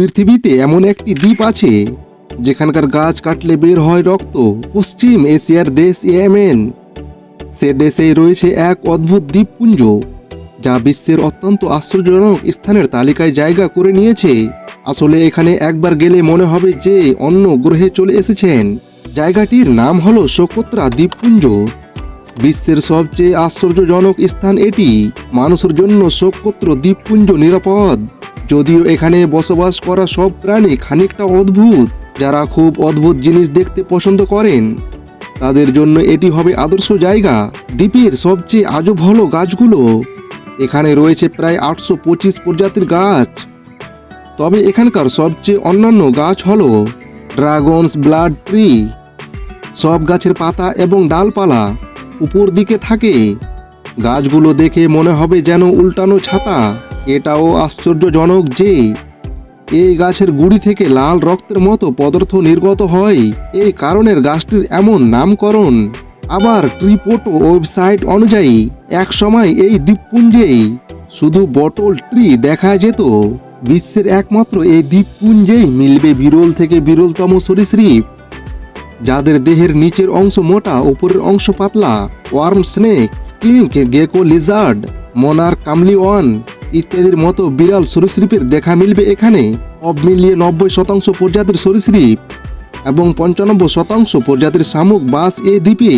পৃথিবীতে এমন একটি দ্বীপ আছে, যেখানকার গাছ কাটলে বের হয় রক্ত। পশ্চিম এশিয়ার দেশ ইয়েমেন। সে দেশেই রয়েছে এক অদ্ভুত দ্বীপপুঞ্জ, যা বিশ্বের অত্যন্ত আশ্চর্যজনক স্থানের তালিকায় জায়গা করে নিয়েছে। আসলে এখানে একবার গেলে মনে হবে যে অন্য গ্রহে চলে এসেছেন। জায়গাটির নাম হলো সোকোত্রা দ্বীপপুঞ্জ। বিশ্বের সবচেয়ে আশ্চর্যজনক স্থান এটি। মানুষের জন্য সোকোত্র দ্বীপপুঞ্জ নিরাপদ। যদিও এখানে বসবাস করা সব প্রাণী খানিকটা অদ্ভুত, যারা খুব অদ্ভুত জিনিস দেখতে পছন্দ করেন। তাদের জন্য এটি হবে আদর্শ জায়গা, দ্বীপের সবচেয়ে আজব হলো গাছগুলো। এখানে রয়েছে প্রায় আটশো পঁচিশ প্রজাতির গাছ। তবে এখানকার সবচেয়ে অন্যান্য গাছ হলো ড্রাগনস ব্লাড ট্রি। সব গাছের পাতা এবং ডালপালা উপর দিকে থাকে। গাছগুলো দেখে মনে হবে যেন উল্টানো ছাতা। এটাও আশ্চর্যজনক যে এই গাছের গুড়ি থেকে লাল রক্তের মতো পদার্থ নির্গত হয়। এই কারণের গাছটির এমন নামকরণ। আবার ট্রিপোটো ওয়েবসাইট অনুযায়ী এক সময় এই দ্বীপপুঞ্জেই শুধু বটল ট্রি দেখা যেত। বিশ্বের একমাত্র এই দ্বীপপুঞ্জেই মিলবে বিরল থেকে বিরলতম সরীসৃপ। যাদের দেহের নিচের অংশ মোটা, উপরের অংশ পাতলা, worm snake skink gecko lizard, মোনার chameleon ইত্যাদির মতো বিরাল সরীসৃপের দেখা মিলবে এখানে। সব মিলিয়ে নব্বই শতাংশ প্রজাতির সরীসৃপ এবং পঞ্চানব্বই শতাংশ প্রজাতির শামুক বাস এই দ্বীপে।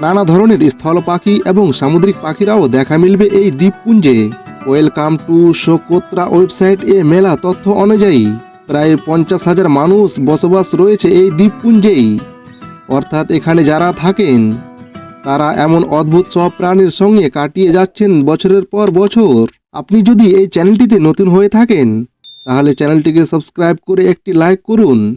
নানা ধরনের স্থল পাখি এবং সামুদ্রিক পাখিরাও দেখা মিলবে এই দ্বীপপুঞ্জে। ওয়েলকাম টু শোকোত্রা ওয়েবসাইট এ মেলা তথ্য অনুযায়ী প্রায় পঞ্চাশ হাজার মানুষ বসবাস রয়েছে এই দ্বীপপুঞ্জেই। অর্থাৎ এখানে যারা থাকেন তারা এমন অদ্ভুত সব প্রাণীর সঙ্গে কাটিয়ে যাচ্ছেন বছরের পর বছর। আপনি যদি এই চ্যানেলটিতে নতুন হয়ে থাকেন, তাহলে চ্যানেলটিকে সাবস্ক্রাইব করে একটি লাইক করুন।